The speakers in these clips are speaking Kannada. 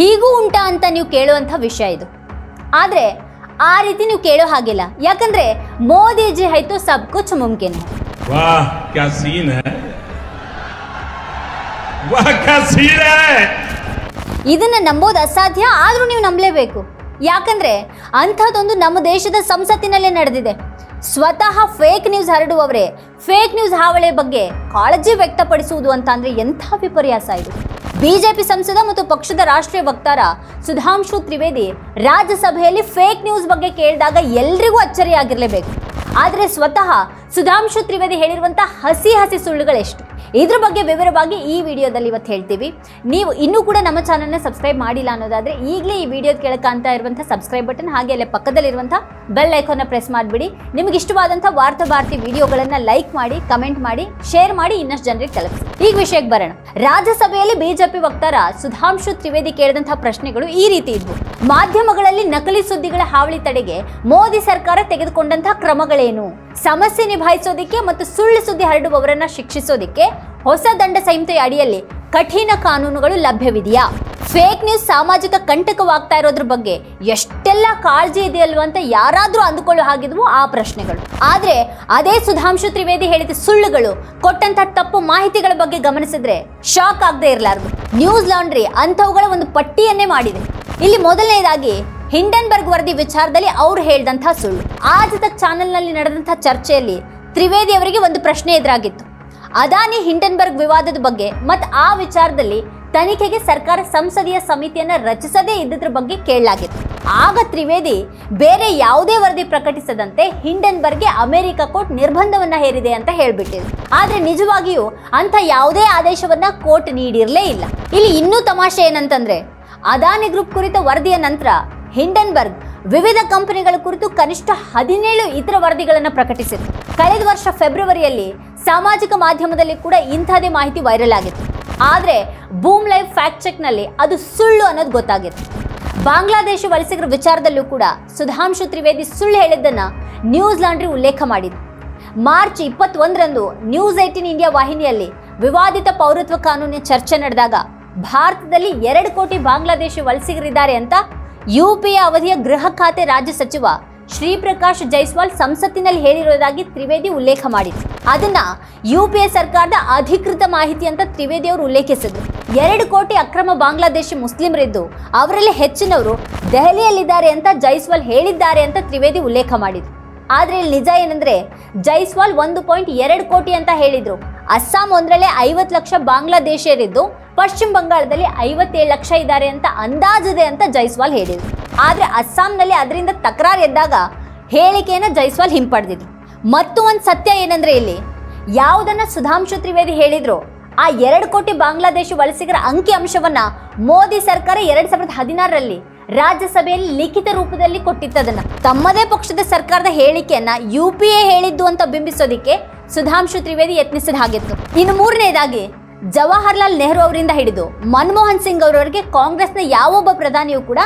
ಹೀಗೂ ಉಂಟಾ ಅಂತ ನೀವು ಕೇಳುವಂಥ ವಿಷಯ ಇದು. ಆದರೆ ಆ ರೀತಿ ನೀವು ಕೇಳೋ ಹಾಗಿಲ್ಲ. ಯಾಕಂದ್ರೆ ಮೋದಿಜಿ ಆಯ್ತು ಸಬ್ ಕುಚ್ ಮುಮ್ಕಿನ್. ಇದನ್ನ ನಂಬೋದು ಅಸಾಧ್ಯ ಆದರೂ ನೀವು ನಂಬಲೇಬೇಕು. ಯಾಕಂದ್ರೆ ಅಂಥದ್ದೊಂದು ನಮ್ಮ ದೇಶದ ಸಂಸತ್ತಿನಲ್ಲೇ ನಡೆದಿದೆ. ಸ್ವತಃ ಫೇಕ್ ನ್ಯೂಸ್ ಹರಡುವವರೇ ಫೇಕ್ ನ್ಯೂಸ್ ಹಾವಳಿ ಬಗ್ಗೆ ಕಾಳಜಿ ವ್ಯಕ್ತಪಡಿಸುವುದು ಅಂತ ಅಂದ್ರೆ ಎಂಥ ವಿಪರ್ಯಾಸ ಇದು. ಬಿಜೆಪಿ ಸಂಸದ ಮತ್ತು ಪಕ್ಷದ ರಾಷ್ಟ್ರೀಯ ವಕ್ತಾರ ಸುಧಾಂಶು ತ್ರಿವೇದಿ ರಾಜ್ಯಸಭೆಯಲ್ಲಿ ಫೇಕ್ ನ್ಯೂಸ್ ಬಗ್ಗೆ ಕೇಳಿದಾಗ ಎಲ್ರಿಗೂ ಅಚ್ಚರಿಯಾಗಿರಲೇಬೇಕು. ಆದರೆ ಸ್ವತಃ ಸುಧಾಂಶು ತ್ರಿವೇದಿ ಹೇಳಿರುವಂಥ ಹಸಿ ಹಸಿ ಸುಳ್ಳುಗಳೆಷ್ಟು? ಇದ್ರ ಬಗ್ಗೆ ವಿವರವಾಗಿ ಈ ವಿಡಿಯೋದಲ್ಲಿ ಇವತ್ತು ಹೇಳ್ತೀವಿ. ನೀವು ಇನ್ನೂ ಕೂಡ ನಮ್ಮ ಚಾನಲ್ನ ಸಬ್ಸ್ಕ್ರೈಬ್ ಮಾಡಿಲ್ಲ ಅನ್ನೋದಾದ್ರೆ ಈಗಲೇ ಈ ವಿಡಿಯೋದ ಕೆಳಗೆ ಇರುವಂಥ ಸಬ್ಸ್ಕ್ರೈಬ್ ಬಟನ್ ಹಾಗೆ ಅಲ್ಲೇ ಪಕ್ಕದಲ್ಲಿರುವಂಥ ಬೆಲ್ ಐಕಾನ್ನ ಪ್ರೆಸ್ ಮಾಡಿಬಿಡಿ. ನಿಮಗೆ ಇಷ್ಟವಾದಂಥ ವಾರ್ತಾ ಭಾರತಿ ವಿಡಿಯೋಗಳನ್ನು ಲೈಕ್ ಮಾಡಿ, ಕಮೆಂಟ್ ಮಾಡಿ, ಶೇರ್ ಮಾಡಿ ಇನ್ನಷ್ಟು ಜನರಿಗೆ ತಲುಪಿಸಿ. ಈಗ ವಿಷಯಕ್ಕೆ ಬರೋಣ. ರಾಜ್ಯಸಭೆಯಲ್ಲಿ ಬಿಜೆಪಿ ವಕ್ತಾರ ಸುಧಾಂಶು ತ್ರಿವೇದಿ ಕೇಳಿದಂತಹ ಪ್ರಶ್ನೆಗಳು ಈ ರೀತಿ ಇದ್ವು. ಮಾಧ್ಯಮಗಳಲ್ಲಿ ನಕಲಿ ಸುದ್ದಿಗಳ ಹಾವಳಿ ತಡೆಗೆ ಮೋದಿ ಸರ್ಕಾರ ತೆಗೆದುಕೊಂಡಂತಹ ಕ್ರಮಗಳೇನು? ಸಮಸ್ಯೆ ನಿಭಾಯಿಸೋದಿಕ್ಕೆ ಮತ್ತು ಸುಳ್ಳು ಸುದ್ದಿ ಹರಡುವವರನ್ನ ಶಿಕ್ಷಿಸೋದಿಕ್ಕೆ ಹೊಸ ದಂಡ ಸಂಹಿತೆಯ ಅಡಿಯಲ್ಲಿ ಕಠಿಣ ಕಾನೂನುಗಳು ಲಭ್ಯವಿದೆಯಾ? ಫೇಕ್ ನ್ಯೂಸ್ ಸಾಮಾಜಿಕ ಕಂಟಕವಾಗ್ತಾ ಇರೋದ್ರ ಬಗ್ಗೆ ಎಷ್ಟೆಲ್ಲ ಕಾಳಜಿ ಇದೆಯಲ್ವ ಅಂತ ಯಾರಾದರೂ ಅಂದುಕೊಳ್ಳೋ ಹಾಗಿದ್ವು ಆ ಪ್ರಶ್ನೆಗಳು. ಆದ್ರೆ ಅದೇ ಸುಧಾಂಶು ತ್ರಿವೇದಿ ಹೇಳಿದ ಸುಳ್ಳುಗಳು ಕೊಟ್ಟಂತ ತಪ್ಪು ಮಾಹಿತಿಗಳ ಬಗ್ಗೆ ಗಮನಿಸಿದ್ರೆ ಶಾಕ್ ಆಗದೆ ಇರಲಾರ್ದು. ನ್ಯೂಸ್ ಲಾಂಡ್ರಿ ಅಂಥವುಗಳ ಒಂದು ಪಟ್ಟಿಯನ್ನೇ ಮಾಡಿದೆ. ಇಲ್ಲಿ ಮೊದಲನೇದಾಗಿ, ಹಿಂಡನ್ಬರ್ಗ್ ವರದಿ ವಿಚಾರದಲ್ಲಿ ಅವ್ರು ಹೇಳಿದಂಥ ಸುಳ್ಳು. ಆಜ್ ತಕ್ ಚಾನೆಲ್ನಲ್ಲಿ ನಡೆದಂಥ ಚರ್ಚೆಯಲ್ಲಿ ತ್ರಿವೇದಿ ಅವರಿಗೆ ಒಂದು ಪ್ರಶ್ನೆ ಎದುರಾಗಿತ್ತು. ಅದಾನಿ ಹಿಂಡನ್ಬರ್ಗ್ ವಿವಾದದ ಬಗ್ಗೆ ಮತ್ತು ಆ ವಿಚಾರದಲ್ಲಿ ತನಿಖೆಗೆ ಸರ್ಕಾರ ಸಂಸದೀಯ ಸಮಿತಿಯನ್ನು ರಚಿಸದೇ ಇದ್ದದ್ರ ಬಗ್ಗೆ ಕೇಳಲಾಗಿತ್ತು. ಆಗ ತ್ರಿವೇದಿ ಬೇರೆ ಯಾವುದೇ ವರದಿ ಪ್ರಕಟಿಸದಂತೆ ಹಿಂಡನ್ಬರ್ಗ್ಗೆ ಅಮೆರಿಕ ಕೋರ್ಟ್ ನಿರ್ಬಂಧವನ್ನ ಹೇರಿದೆ ಅಂತ ಹೇಳ್ಬಿಟ್ಟಿದ್ರು. ಆದ್ರೆ ನಿಜವಾಗಿಯೂ ಅಂತ ಯಾವುದೇ ಆದೇಶವನ್ನ ಕೋರ್ಟ್ ನೀಡಿರಲೇ ಇಲ್ಲ. ಇಲ್ಲಿ ಇನ್ನೂ ತಮಾಷೆ ಏನಂತಂದ್ರೆ, ಅದಾನಿ ಗ್ರೂಪ್ ಕುರಿತ ವರದಿಯ ನಂತರ ಹಿಂಡನ್ಬರ್ಗ್ ವಿವಿಧ ಕಂಪನಿಗಳ ಕುರಿತು ಕನಿಷ್ಠ ಹದಿನೇಳು ಇತರ ವರದಿಗಳನ್ನು ಪ್ರಕಟಿಸಿತ್ತು ಕಳೆದ ವರ್ಷ ಫೆಬ್ರವರಿಯಲ್ಲಿ ಸಾಮಾಜಿಕ ಮಾಧ್ಯಮದಲ್ಲಿ ಕೂಡ ಇಂಥದೇ ಮಾಹಿತಿ ವೈರಲ್ ಆಗಿತ್ತು. ಆದರೆ ಬೂಮ್ ಲೈಫ್ ಫ್ಯಾಕ್ಟ್ ಚೆಕ್ನಲ್ಲಿ ಅದು ಸುಳ್ಳು ಅನ್ನೋದು ಗೊತ್ತಾಗಿತ್ತು. ಬಾಂಗ್ಲಾದೇಶ ವಲಸಿಗರ ವಿಚಾರದಲ್ಲೂ ಕೂಡ ಸುಧಾಂಶು ತ್ರಿವೇದಿ ಸುಳ್ಳು ಹೇಳಿದ್ದನ್ನು ನ್ಯೂಸ್ ಲಾಂಡ್ರಿ ಉಲ್ಲೇಖ ಮಾಡಿದೆ. ಮಾರ್ಚ್ ಇಪ್ಪತ್ತೊಂದರಂದು ನ್ಯೂಸ್ ಏಯ್ಟೀನ್ ಇಂಡಿಯಾ ವಾಹಿನಿಯಲ್ಲಿ ವಿವಾದಿತ ಪೌರತ್ವ ಕಾನೂನಿನ ಚರ್ಚೆ ನಡೆದಾಗ ಭಾರತದಲ್ಲಿ ಎರಡು ಕೋಟಿ ಬಾಂಗ್ಲಾದೇಶ ವಲಸಿಗರಿದ್ದಾರೆ ಅಂತ ಯು ಪಿ ಎ ಅವಧಿಯ ಗೃಹ ಖಾತೆ ರಾಜ್ಯ ಸಚಿವ ಶ್ರೀಪ್ರಕಾಶ್ ಜೈಸ್ವಾಲ್ ಸಂಸತ್ತಿನಲ್ಲಿ ಹೇಳಿರೋದಾಗಿ ತ್ರಿವೇದಿ ಉಲ್ಲೇಖ ಮಾಡಿದ್ರು. ಅದನ್ನ ಯುಪಿಎ ಸರ್ಕಾರದ ಅಧಿಕೃತ ಮಾಹಿತಿ ಅಂತ ತ್ರಿವೇದಿ ಅವರು ಉಲ್ಲೇಖಿಸಿದ್ರು. ಎರಡು ಕೋಟಿ ಅಕ್ರಮ ಬಾಂಗ್ಲಾದೇಶಿ ಮುಸ್ಲಿಮರಿದ್ದು ಅವರಲ್ಲಿ ಹೆಚ್ಚಿನವರು ದೆಹಲಿಯಲ್ಲಿದ್ದಾರೆ ಅಂತ ಜೈಸ್ವಾಲ್ ಹೇಳಿದ್ದಾರೆ ಅಂತ ತ್ರಿವೇದಿ ಉಲ್ಲೇಖ ಮಾಡಿದ್ರು. ಆದ್ರೆ ಇಲ್ಲಿ ನಿಜ ಏನಂದ್ರೆ ಜೈಸ್ವಾಲ್ ಒಂದು ಪಾಯಿಂಟ್ ಎರಡು ಕೋಟಿ ಅಂತ ಹೇಳಿದ್ರು. ಅಸ್ಸಾಂ ಒಂದರಲ್ಲೇ ಐವತ್ತು ಲಕ್ಷ ಬಾಂಗ್ಲಾದೇಶಿಯರಿದ್ದು, ಪಶ್ಚಿಮ ಬಂಗಾಳದಲ್ಲಿ ಐವತ್ತೇಳು ಲಕ್ಷ ಇದ್ದಾರೆ ಅಂತ ಅಂದಾಜಿದೆ ಅಂತ ಜೈಸ್ವಾಲ್ ಹೇಳಿದರು. ಆದರೆ ಅಸ್ಸಾಂನಲ್ಲಿ ಅದರಿಂದ ತಕರಾರು ಎದ್ದಾಗ ಹೇಳಿಕೆಯನ್ನು ಜೈಸ್ವಾಲ್ ಹಿಂಪಡೆದಿದ್ರು. ಮತ್ತು ಒಂದು ಸತ್ಯ ಏನಂದ್ರೆ ಇಲ್ಲಿ, ಯಾವುದನ್ನ ಸುಧಾಂಶು ತ್ರಿವೇದಿ ಹೇಳಿದ್ರು, ಆ ಎರಡು ಕೋಟಿ ಬಾಂಗ್ಲಾದೇಶ ವಲಸಿಗರ ಅಂಕಿ ಅಂಶವನ್ನ ಮೋದಿ ಸರ್ಕಾರ ಎರಡ್ ಸಾವಿರದ ಹದಿನಾರರಲ್ಲಿ ರಾಜ್ಯಸಭೆಯಲ್ಲಿ ಲಿಖಿತ ರೂಪದಲ್ಲಿ ಕೊಟ್ಟಿತ್ತದನ್ನ. ತಮ್ಮದೇ ಪಕ್ಷದ ಸರ್ಕಾರದ ಹೇಳಿಕೆಯನ್ನ ಯು ಪಿ ಎ ಹೇಳಿದ್ದು ಅಂತ ಬಿಂಬಿಸೋದಿಕ್ಕೆ ಸುಧಾಂಶು ತ್ರಿವೇದಿ ಯತ್ನಿಸಿದ ಹಾಗಿತ್ತು. ಇನ್ನು ಮೂರನೇದಾಗಿ, ಜವಾಹರ್ಲಾಲ್ ನೆಹರು ಅವರಿಂದ ಹಿಡಿದು ಮನಮೋಹನ್ ಸಿಂಗ್ ಅವರವರೆಗೆ ಕಾಂಗ್ರೆಸ್ನ ಯಾವೊಬ್ಬ ಪ್ರಧಾನಿಯೂ ಕೂಡ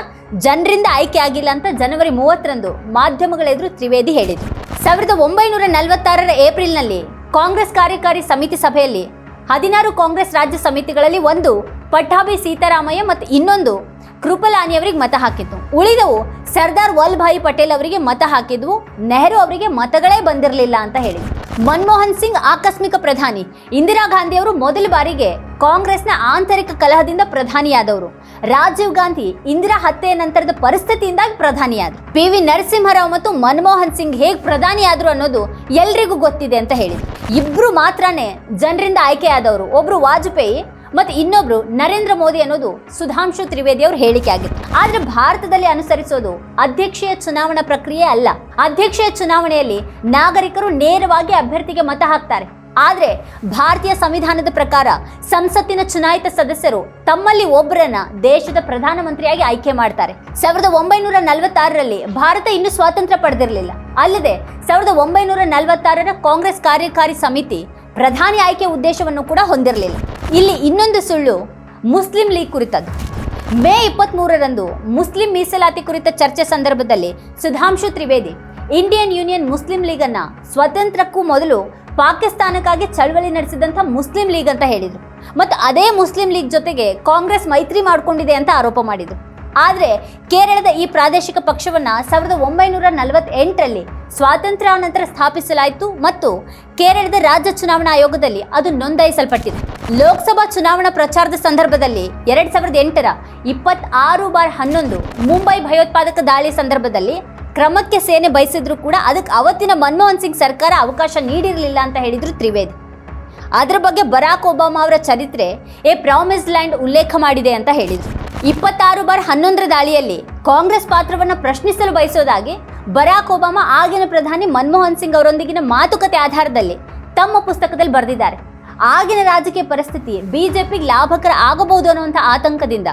ಜನರಿಂದ ಆಯ್ಕೆ ಆಗಿಲ್ಲ ಅಂತ ಜನವರಿ ಮೂವತ್ತರಂದು ಮಾಧ್ಯಮಗಳೆದುರು ತ್ರಿವೇದಿ ಹೇಳಿದರು. ಸಾವಿರದ ಒಂಬೈನೂರ ನಲವತ್ತಾರರ ಏಪ್ರಿಲ್ನಲ್ಲಿ ಕಾಂಗ್ರೆಸ್ ಕಾರ್ಯಕಾರಿ ಸಮಿತಿ ಸಭೆಯಲ್ಲಿ ಹದಿನಾರು ಕಾಂಗ್ರೆಸ್ ರಾಜ್ಯ ಸಮಿತಿಗಳಲ್ಲಿ ಒಂದು ಪಟ್ಟಾಭಿ ಸೀತಾರಾಮಯ್ಯ ಮತ್ತು ಇನ್ನೊಂದು ಕೃಪಲಾನಿ ಅವರಿಗೆ ಮತ ಹಾಕಿತ್ತು. ಉಳಿದವು ಸರ್ದಾರ್ ವಲ್ಲಭಾಯಿ ಪಟೇಲ್ ಅವರಿಗೆ ಮತ ಹಾಕಿದ್ವು, ನೆಹರು ಅವರಿಗೆ ಮತಗಳೇ ಬಂದಿರಲಿಲ್ಲ ಅಂತ ಹೇಳಿದ್ರು. ಮನಮೋಹನ್ ಸಿಂಗ್ ಆಕಸ್ಮಿಕ ಪ್ರಧಾನಿ. ಇಂದಿರಾ ಗಾಂಧಿ ಅವರು ಮೊದಲ ಬಾರಿಗೆ ಕಾಂಗ್ರೆಸ್ನ ಆಂತರಿಕ ಕಲಹದಿಂದ ಪ್ರಧಾನಿಯಾದವರು. ರಾಜೀವ್ ಗಾಂಧಿ ಇಂದಿರಾ ಹತ್ಯೆಯ ನಂತರದ ಪರಿಸ್ಥಿತಿಯಿಂದಾಗಿ ಪ್ರಧಾನಿಯಾದರು ಪಿ ವಿ ನರಸಿಂಹರಾವ್ ಮತ್ತು ಮನಮೋಹನ್ ಸಿಂಗ್ ಹೇಗೆ ಪ್ರಧಾನಿಯಾದರು ಅನ್ನೋದು ಎಲ್ರಿಗೂ ಗೊತ್ತಿದೆ ಅಂತ ಹೇಳಿದ್ರು. ಇಬ್ರು ಮಾತ್ರನೇ ಜನರಿಂದ ಆಯ್ಕೆಯಾದವರು. ಒಬ್ರು ವಾಜಪೇಯಿ ಮತ್ತು ಇನ್ನೊಬ್ರು ನರೇಂದ್ರ ಮೋದಿ ಅನ್ನೋದು ಸುಧಾಂಶು ತ್ರಿವೇದಿ ಅವ್ರ ಹೇಳಿಕೆ ಆಗಿತ್ತು. ಆದ್ರೆ ಭಾರತದಲ್ಲಿ ಅನುಸರಿಸೋದು ಅಧ್ಯಕ್ಷೀಯ ಚುನಾವಣಾ ಪ್ರಕ್ರಿಯೆ ಅಲ್ಲ. ಅಧ್ಯಕ್ಷೀಯ ಚುನಾವಣೆಯಲ್ಲಿ ನಾಗರಿಕರು ನೇರವಾಗಿ ಅಭ್ಯರ್ಥಿಗೆ ಮತ ಹಾಕ್ತಾರೆ. ಆದರೆ ಭಾರತೀಯ ಸಂವಿಧಾನದ ಪ್ರಕಾರ ಸಂಸತ್ತಿನ ಚುನಾಯಿತ ಸದಸ್ಯರು ತಮ್ಮಲ್ಲಿ ಒಬ್ಬರನ್ನ ದೇಶದ ಪ್ರಧಾನಮಂತ್ರಿಯಾಗಿ ಆಯ್ಕೆ ಮಾಡ್ತಾರೆ. ಸಾವಿರದ ಒಂಬೈನೂರ ನಲವತ್ತಾರರಲ್ಲಿ ಭಾರತ ಇನ್ನೂ ಸ್ವಾತಂತ್ರ್ಯ ಪಡೆದಿರಲಿಲ್ಲ. ಅಲ್ಲದೆ ಸಾವಿರದ ಒಂಬೈನೂರ ನಲವತ್ತಾರರ ಕಾಂಗ್ರೆಸ್ ಕಾರ್ಯಕಾರಿ ಸಮಿತಿ ಪ್ರಧಾನಿ ಆಯ್ಕೆ ಉದ್ದೇಶವನ್ನು ಕೂಡ ಹೊಂದಿರಲಿಲ್ಲ. ಇಲ್ಲಿ ಇನ್ನೊಂದು ಸುಳ್ಳು ಮುಸ್ಲಿಂ ಲೀಗ್ ಕುರಿತದ್ದು. ಮೇ ಇಪ್ಪತ್ತ್ಮೂರರಂದು ಮುಸ್ಲಿಂ ಮೀಸಲಾತಿ ಕುರಿತ ಚರ್ಚೆ ಸಂದರ್ಭದಲ್ಲಿ ಸುಧಾಂಶು ತ್ರಿವೇದಿ, ಇಂಡಿಯನ್ ಯೂನಿಯನ್ ಮುಸ್ಲಿಂ ಲೀಗನ್ನ ಸ್ವತಂತ್ರಕ್ಕೂ ಮೊದಲು ಪಾಕಿಸ್ತಾನಕ್ಕಾಗಿ ಚಳವಳಿ ನಡೆಸಿದಂಥ ಮುಸ್ಲಿಂ ಲೀಗ್ ಅಂತ ಹೇಳಿದರು. ಮತ್ತು ಅದೇ ಮುಸ್ಲಿಂ ಲೀಗ್ ಜೊತೆಗೆ ಕಾಂಗ್ರೆಸ್ ಮೈತ್ರಿ ಮಾಡಿಕೊಂಡಿದೆ ಅಂತ ಆರೋಪ ಮಾಡಿದರು. ಆದರೆ ಕೇರಳದ ಈ ಪ್ರಾದೇಶಿಕ ಪಕ್ಷವನ್ನು ಸಾವಿರದ ಒಂಬೈನೂರ ನಲವತ್ತೆಂಟರಲ್ಲಿ ಸ್ವಾತಂತ್ರ್ಯಾನಂತರ ಸ್ಥಾಪಿಸಲಾಯಿತು ಮತ್ತು ಕೇರಳದ ರಾಜ್ಯ ಚುನಾವಣಾ ಆಯೋಗದಲ್ಲಿ ಅದು ನೋಂದಾಯಿಸಲ್ಪಟ್ಟಿದೆ. ಲೋಕಸಭಾ ಚುನಾವಣಾ ಪ್ರಚಾರದ ಸಂದರ್ಭದಲ್ಲಿ ಎರಡು ಸಾವಿರದ ಎಂಟರ ಇಪ್ಪತ್ತಾರು ಬಾರ್ ಹನ್ನೊಂದು ಮುಂಬೈ ಭಯೋತ್ಪಾದಕ ದಾಳಿ ಸಂದರ್ಭದಲ್ಲಿ ಕ್ರಮಕ್ಕೆ ಸೇನೆ ಬಯಸಿದ್ರು ಕೂಡ ಅದಕ್ಕೆ ಅವತ್ತಿನ ಮನಮೋಹನ್ ಸಿಂಗ್ ಸರ್ಕಾರ ಅವಕಾಶ ನೀಡಿರಲಿಲ್ಲ ಅಂತ ಹೇಳಿದ್ರು ತ್ರಿವೇದಿ. ಅದರ ಬಗ್ಗೆ ಬರಾಕ್ ಒಬಾಮಾ ಅವರ ಚರಿತ್ರೆ ಎ ಪ್ರಾಮಿಸ್ ಲ್ಯಾಂಡ್ ಉಲ್ಲೇಖ ಮಾಡಿದೆ ಅಂತ ಹೇಳಿದರು. ಇಪ್ಪತ್ತಾರು ಬಾರ್ ಹನ್ನೊಂದರ ದಾಳಿಯಲ್ಲಿ ಕಾಂಗ್ರೆಸ್ ಪಾತ್ರವನ್ನು ಪ್ರಶ್ನಿಸಲು ಬಯಸೋದಾಗಿ ಬರಾಕ್ ಒಬಾಮಾ ಆಗಿನ ಪ್ರಧಾನಿ ಮನಮೋಹನ್ ಸಿಂಗ್ ಅವರೊಂದಿಗಿನ ಮಾತುಕತೆ ಆಧಾರದಲ್ಲಿ ತಮ್ಮ ಪುಸ್ತಕದಲ್ಲಿ ಬರೆದಿದ್ದಾರೆ. ಆಗಿನ ರಾಜಕೀಯ ಪರಿಸ್ಥಿತಿ ಬಿಜೆಪಿಗೆ ಲಾಭಕರ ಆಗಬಹುದು ಅನ್ನುವಂಥ ಆತಂಕದಿಂದ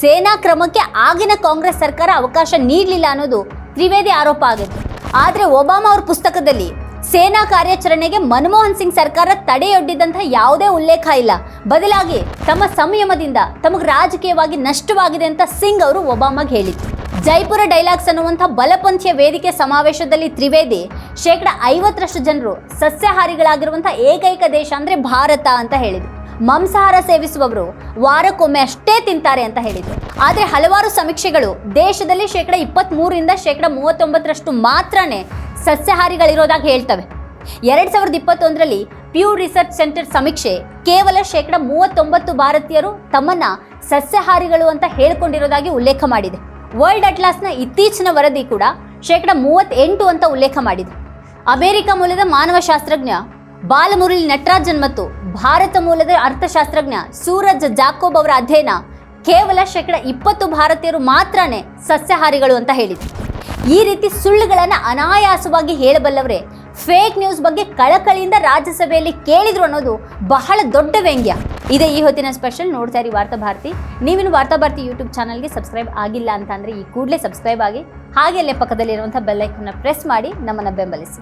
ಸೇನಾ ಕ್ರಮಕ್ಕೆ ಆಗಿನ ಕಾಂಗ್ರೆಸ್ ಸರ್ಕಾರ ಅವಕಾಶ ನೀಡಲಿಲ್ಲ ಅನ್ನೋದು ತ್ರಿವೇದಿ ಆರೋಪ ಆಗಿತ್ತು. ಆದರೆ ಒಬಾಮಾ ಅವ್ರ ಪುಸ್ತಕದಲ್ಲಿ ಸೇನಾ ಕಾರ್ಯಾಚರಣೆಗೆ ಮನಮೋಹನ್ ಸಿಂಗ್ ಸರ್ಕಾರ ತಡೆಯೊಡ್ಡಿದಂತಹ ಯಾವುದೇ ಉಲ್ಲೇಖ ಇಲ್ಲ. ಬದಲಾಗಿ ತಮ್ಮ ಸಂಯಮದಿಂದ ತಮಗೆ ರಾಜಕೀಯವಾಗಿ ನಷ್ಟವಾಗಿದೆ ಅಂತ ಸಿಂಗ್ ಅವರು ಒಬಾಮಾಗೆ ಹೇಳಿದ್ರು. ಜೈಪುರ ಡೈಲಾಗ್ಸ್ ಅನ್ನುವಂಥ ಬಲಪಂಥೀಯ ವೇದಿಕೆ ಸಮಾವೇಶದಲ್ಲಿ ತ್ರಿವೇದಿ, ಶೇಕಡ ಐವತ್ತರಷ್ಟು ಜನರು ಸಸ್ಯಾಹಾರಿಗಳಾಗಿರುವಂಥ ಏಕೈಕ ದೇಶ ಅಂದ್ರೆ ಭಾರತ ಅಂತ ಹೇಳಿದರು. ಮಾಂಸಾಹಾರ ಸೇವಿಸುವವರು ವಾರಕ್ಕೊಮ್ಮೆ ಅಷ್ಟೇ ತಿಂತಾರೆ ಅಂತ ಹೇಳಿದರು. ಆದರೆ ಹಲವಾರು ಸಮೀಕ್ಷೆಗಳು ದೇಶದಲ್ಲಿ ಶೇಕಡ ಇಪ್ಪತ್ತ್ಮೂರರಿಂದ ಶೇಕಡ ಮೂವತ್ತೊಂಬತ್ತರಷ್ಟು ಮಾತ್ರನೇ ಸಸ್ಯಾಹಾರಿಗಳಿರೋದಾಗಿ ಹೇಳ್ತವೆ. ಎರಡ್ ಸಾವಿರದ ಇಪ್ಪತ್ತೊಂದರಲ್ಲಿ ಪ್ಯೂ ರಿಸರ್ಚ್ ಸೆಂಟರ್ ಸಮೀಕ್ಷೆ ಕೇವಲ ಶೇಕಡ ಮೂವತ್ತೊಂಬತ್ತು ಭಾರತೀಯರು ತಮ್ಮನ್ನ ಸಸ್ಯಹಾರಿಗಳು ಅಂತ ಹೇಳ್ಕೊಂಡಿರೋದಾಗಿ ಉಲ್ಲೇಖ ಮಾಡಿದೆ. ವರ್ಲ್ಡ್ ಅಟ್ಲಾಸ್ನ ಇತ್ತೀಚಿನ ವರದಿ ಕೂಡ ಶೇಕಡ ಮೂವತ್ತೆಂಟು ಅಂತ ಉಲ್ಲೇಖ ಮಾಡಿದೆ. ಅಮೆರಿಕ ಮೂಲದ ಮಾನವಶಾಸ್ತ್ರಜ್ಞ ಬಾಲಮುರಳಿ ನಟರಾಜನ್ ಮತ್ತು ಭಾರತ ಮೂಲದ ಅರ್ಥಶಾಸ್ತ್ರಜ್ಞ ಸೂರಜ್ ಜಾಕೋಬ್ ಅವರ ಅಧ್ಯಯನ ಕೇವಲ ಶೇಕಡ ಇಪ್ಪತ್ತು ಭಾರತೀಯರು ಮಾತ್ರನೇ ಸಸ್ಯಹಾರಿಗಳು ಅಂತ ಹೇಳಿದ್ರು ಈ ರೀತಿ ಸುಳ್ಳುಗಳನ್ನು ಅನಾಯಾಸವಾಗಿ ಹೇಳಬಲ್ಲವರೇ. ಫೇಕ್ ನ್ಯೂಸ್ ಬಗ್ಗೆ ಕಳಕಳಿಯಿಂದ ರಾಜ್ಯಸಭೆಯಲ್ಲಿ ಕೇಳಿದ್ರು ಅನ್ನೋದು ಬಹಳ ದೊಡ್ಡ ವ್ಯಂಗ್ಯ. ಇದೇ ಈ ಹೊತ್ತಿನ ಸ್ಪೆಷಲ್ ನೋಡ್ತಾ ಇರಿ ವಾರ್ತಾಭಾರತಿ ಭಾರತಿ. ವಾರ್ತಾಭಾರತಿ ವಾರ್ತಾ ಭಾರತಿ ಯೂಟ್ಯೂಬ್ ಚಾನಲ್ಗೆ ಸಬ್ಸ್ಕ್ರೈಬ್ ಆಗಿಲ್ಲ ಅಂತ ಈ ಕೂಡಲೇ ಸಬ್ಸ್ಕ್ರೈಬ್ ಆಗಿ ಹಾಗೆ ಅಲ್ಲೇ ಪಕ್ಕದಲ್ಲಿರುವಂಥ ಬೆಲ್ಲೈಕನ್ನ ಪ್ರೆಸ್ ಮಾಡಿ ನಮ್ಮನ್ನು ಬೆಂಬಲಿಸಿ.